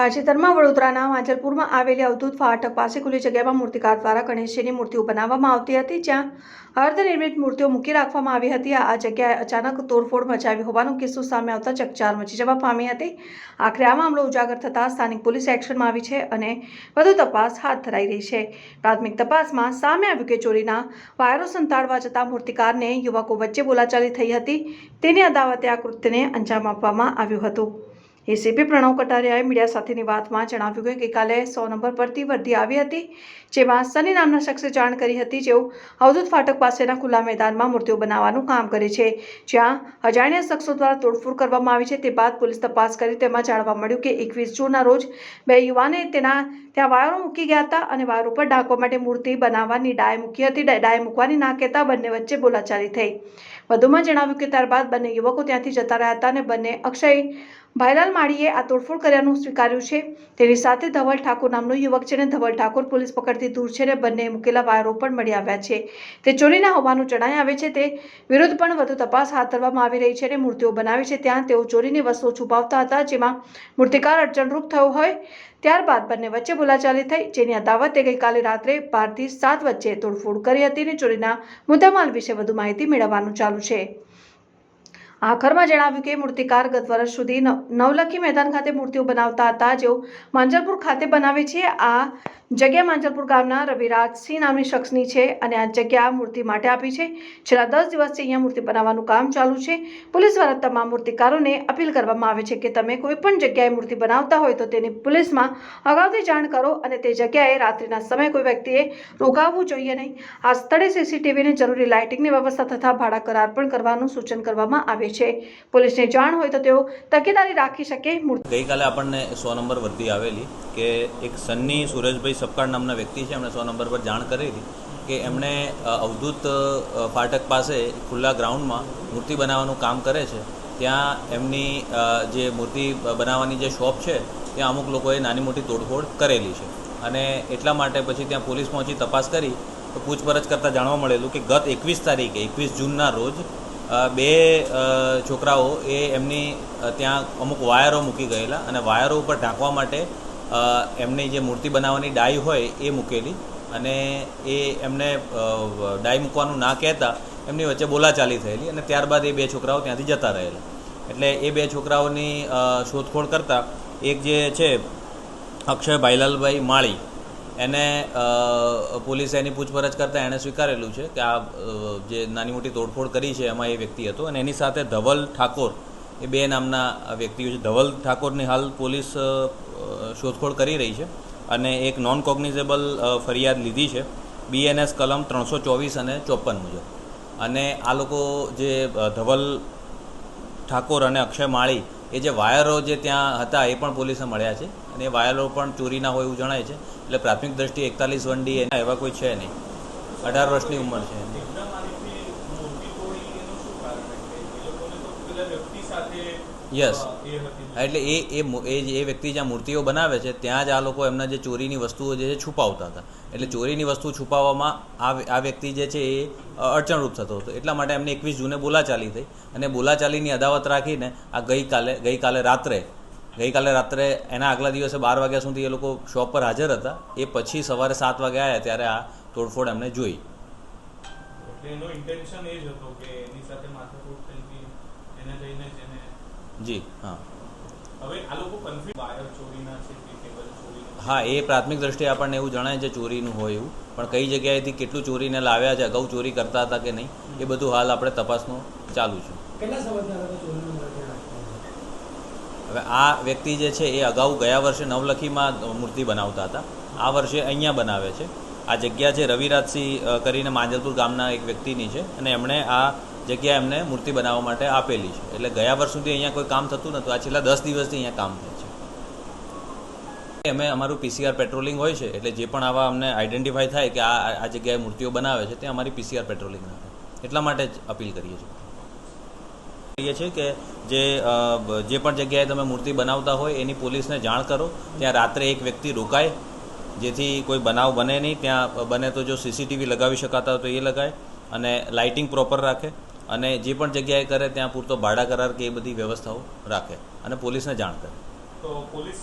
તાજેતરમાં વડોદરાના માંજલપુરમાં આવેલી અવધૂત ફાટક પાસે ખુલ્લી જગ્યામાં મૂર્તિકાર દ્વારા ગણેશજીની મૂર્તિઓ બનાવવામાં આવતી હતી, જ્યાં અર્ધનિર્મિત મૂર્તિઓ મૂકી રાખવામાં આવી હતી. આ જગ્યાએ અચાનક તોડફોડ મચાવી હોવાનો કિસ્સો સામે આવતા ચકચાર મચી જવા પામી હતી. આખરે આ મામલો ઉજાગર થતાં સ્થાનિક પોલીસ એક્શનમાં આવી છે અને વધુ તપાસ હાથ ધરાઈ રહી છે. પ્રાથમિક તપાસમાં સામે આવ્યું કે ચોરીના વાયરો સંતાડવા જતા મૂર્તિકારને યુવકો વચ્ચે બોલાચાલી થઈ હતી. તેની અદાવતે આ કૃત્યને અંજામ આપવામાં આવ્યું હતું. એસીપી પ્રણવ કટારિયાએ મીડિયા સાથેની વાતમાં જણાવ્યું કે ગઈકાલે સો નંબર પરથી વર્દી આવી હતી, જેમાં સની નામના શખ્સે જાણ કરી હતી જેઓ અવધૂત ફાટક પાસેના ખુલ્લા મેદાનમાં મૂર્તિઓ બનાવવાનું કામ કરે છે. જ્યાં અજાણ્યા શખ્સો દ્વારા તોડફોડ કરવામાં આવી છે તે બાદ પોલીસ તપાસ કરી તેમાં જાણવા મળ્યું કે એકવીસ જૂનના રોજ બે યુવાને તેના ત્યાં વાયરો મૂકી ગયા હતા અને વાયરો પર ઢાંકવા માટે મૂર્તિ બનાવવાની ડાય મૂકી હતી. ડાય મૂકવાની ના કહેતા બંને વચ્ચે બોલાચાલી થઈ. વધુમાં જણાવ્યું કે ત્યારબાદ બંને યુવકો ત્યાંથી જતા રહ્યા હતા અને બંને અક્ષય ભાઈલાલ માળીએ આ તોડફોડ કર્યાનું સ્વીકાર્યું છે. તેની સાથે ધવલ ઠાકોર નામનો યુવક છે અને ધવલ ઠાકોર પોલીસ પકડથી દૂર છે અને બંને મૂકેલા વાયરો પણ મળી આવ્યા છે. તે ચોરીના હોવાનું જણાય આવે છે. તે વિરુદ્ધ પણ વધુ તપાસ હાથ ધરવામાં આવી રહી છે અને મૂર્તિઓ બનાવી છે. ત્યાં તેઓ ચોરીની વસ્તુઓ છુપાવતા હતા જેમાં મૂર્તિકાર અડચણરૂપ થયો હોય ત્યારબાદ બંને વચ્ચે બોલાચાલી થઈ જેની અદાવતે ગઈકાલે રાત્રે બારથી સાત વચ્ચે તોડફોડ કરી હતી અને ચોરીના મુદ્દામાલ વિશે વધુ માહિતી મેળવવાનું ચાલુ છે. આખરમાં જણાવ્યું કે મૂર્તિકાર ગત વર્ષ સુધી નવ- નવલખી મેદાન ખાતે મૂર્તિઓ બનાવતા હતા. જેઓ માંજલપુર ખાતે બનાવે છે, આ જગ્યા માંજલપુર ગામના રવિરાજસિંહ નામની શખ્સની છે અને આ જગ્યા મૂર્તિ માટે આપી છે. છેલ્લા દસ દિવસથી અહીંયા મૂર્તિ બનાવવાનું કામ ચાલુ છે. પોલીસ દ્વારા તમામ મૂર્તિકારોને અપીલ કરવામાં આવે છે કે તમે કોઈ પણ જગ્યાએ મૂર્તિ બનાવતા હોય તો તેની પોલીસમાં અગાઉથી જાણ કરો અને તે જગ્યાએ રાત્રિના સમયે કોઈ વ્યક્તિએ રોકાવવું જોઈએ નહીં. આ સ્થળે સીસીટીવીની જરૂરી લાઇટિંગની વ્યવસ્થા તથા ભાડા કરાર પણ કરવાનું સૂચન કરવામાં આવે છે. પોલીસને જાણ હોય તો તેઓ તકેદારી રાખી શકે. મૂર્તિ ગઈકાલે આપણને સો નંબર વર્દી આવેલી કે એક સન્ની સુરેશભાઈ સપકાળ નામના વ્યક્તિ છે, એમણે સો નંબર પર જાણ કરી હતી કે એમણે અવધૂત ફાટક પાસે ખુલ્લા ગ્રાઉન્ડમાં મૂર્તિ બનાવવાનું કામ કરે છે. ત્યાં એમની જે મૂર્તિ બનાવવાની જે શોપ છે, ત્યાં અમુક લોકોએ નાની મોટી તોડફોડ કરેલી છે. અને એટલા માટે પછી ત્યાં પોલીસ પહોંચી તપાસ કરી, તો પૂછપરછ કરતાં જાણવા મળેલું કે ગત એકવીસ તારીખે, એકવીસ જૂનના રોજ બે છોકરાઓ એ એમની ત્યાં અમુક વાયરો મૂકી ગયેલા અને વાયરો ઉપર ઢાંકવા માટે એમની જે મૂર્તિ બનાવવાની ડાઈ હોય એ મૂકેલી અને એ એમને ડાઈ મૂકવાનું ના કહેતા એમની વચ્ચે બોલાચાલી થયેલી અને ત્યારબાદ એ બે છોકરાઓ ત્યાંથી જતા રહેલા. એટલે એ બે છોકરાઓની શોધખોળ કરતાં એક જે છે, અક્ષય ભાઈલાલભાઈ માળી, એને પોલીસે એની પૂછપરછ કરતાં એણે સ્વીકારેલું છે કે આ જે નાની મોટી તોડફોડ કરી છે એમાં એ વ્યક્તિ હતો અને એની સાથે ધવલ ઠાકોર, એ બે નામના વ્યક્તિઓ છે. ધવલ ઠાકોરની હાલ પોલીસ શોધખોળ કરી રહી છે અને એક નોન કોગ્નિઝેબલ ફરિયાદ લીધી છે બીએનએસ કલમ ત્રણસો ચોવીસ અને ચોપન મુજબ. અને આ લોકો જે ધવલ ઠાકોર અને અક્ષય માળી એ જે વાયરો જે ત્યાં હતા એ પણ પોલીસે મળ્યા છે અને એ વાયરો પણ ચોરીના હોય એવું જણાય છે. એટલે પ્રાથમિક દ્રષ્ટિએ એકતાલીસ વંડી એના એવા કોઈ છે નહીં. અઢાર વર્ષની ઉંમર છે. એની. યસ એટલે એ એ એ જે- વ્યક્તિ જ્યાં મૂર્તિઓ બનાવે છે ત્યાં જ આ લોકો એમના જે ચોરીની વસ્તુઓ જે છે છુપાવતા હતા. એટલે ચોરીની વસ્તુ છુપાવવામાં આ આ વ્યક્તિ જે છે એ અડચણરૂપ થતો હતો. એટલા માટે એમને એકવીસ જૂને બોલાચાલી થઈ. અને બોલાચાલીની અદાવત રાખીને આ ગઈકાલે ગઈકાલે રાત્રે ગઈકાલે રાત્રે એના આગલા દિવસે બાર વાગ્યા સુધી એ લોકો શોપ પર હાજર હતા. એ પછી સવારે સાત વાગે આવ્યા ત્યારે આ તોડફોડ એમને જોઈ. એનો ઇન્ટેન્શન એ જ હતો કે એની સાથે માથાકૂટ થઈ હતી એને લઈને જ હા. હવે આ લોકો કન્ફ્યુઝ વાયર ચોરીના છે કે કેબલ ચોરીના હા એ પ્રાથમિક દ્રષ્ટિએ આપણને એવું જણાય છે ચોરીનું હોય એવું. પણ કઈ જગ્યાએથી કેટલું ચોરીને લાવ્યા છે અગાઉ ચોરી કરતા હતા કે નહીં એ બધું હાલ આપણે તપાસનું ચાલુ છે. કેટલા સમજદાર હતા ચોરીનું હવે આ વ્યક્તિ જે છે એ અગાઉ ગયા વર્ષે નવલખીમાં મૂર્તિ બનાવતા હતા. આ વર્ષે અહીંયા બનાવે છે. આ જગ્યા છે રવિરાજસિંહ કરીને માંજલપુર ગામના એક વ્યક્તિની છે. અને એમણે આ જગ્યા એમને મૂર્તિ બનાવવા માટે આપેલી છે. એટલે ગયા વર્ષ સુધી અહીંયા કોઈ કામ થતું નહોતું. આ છેલ્લા દસ દિવસથી અહીંયા કામ થાય છે. અમે અમારું પીસીઆર પેટ્રોલિંગ હોય છે, એટલે જે પણ આવા અમને આઈડેન્ટિફાઈ થાય કે આ આ જગ્યાએ મૂર્તિઓ બનાવે છે ત્યાં અમારી પીસીઆર પેટ્રોલિંગ રાખે એટલા માટે જ અપીલ કરીએ છીએ. કરીએ છીએ કે જે જે પણ જગ્યાએ તમે મૂર્તિ બનાવતા હોય, એની પોલીસને જાણ કરો. ત્યાં રાત્રે એક વ્યક્તિ રોકાય. જેથી કોઈ બનાવ બને નહીં. ત્યાં બને તો જો સીસીટીવી લગાવી શકાતા હોય તો એ લગાય. અને લાઇટિંગ પ્રોપર રાખે. અને જે પણ જગ્યાએ કરે, ત્યાં પૂરતો ભાડા કરાર કે એ બધી વ્યવસ્થાઓ રાખે અને પોલીસને જાણ કરે. તો પોલીસ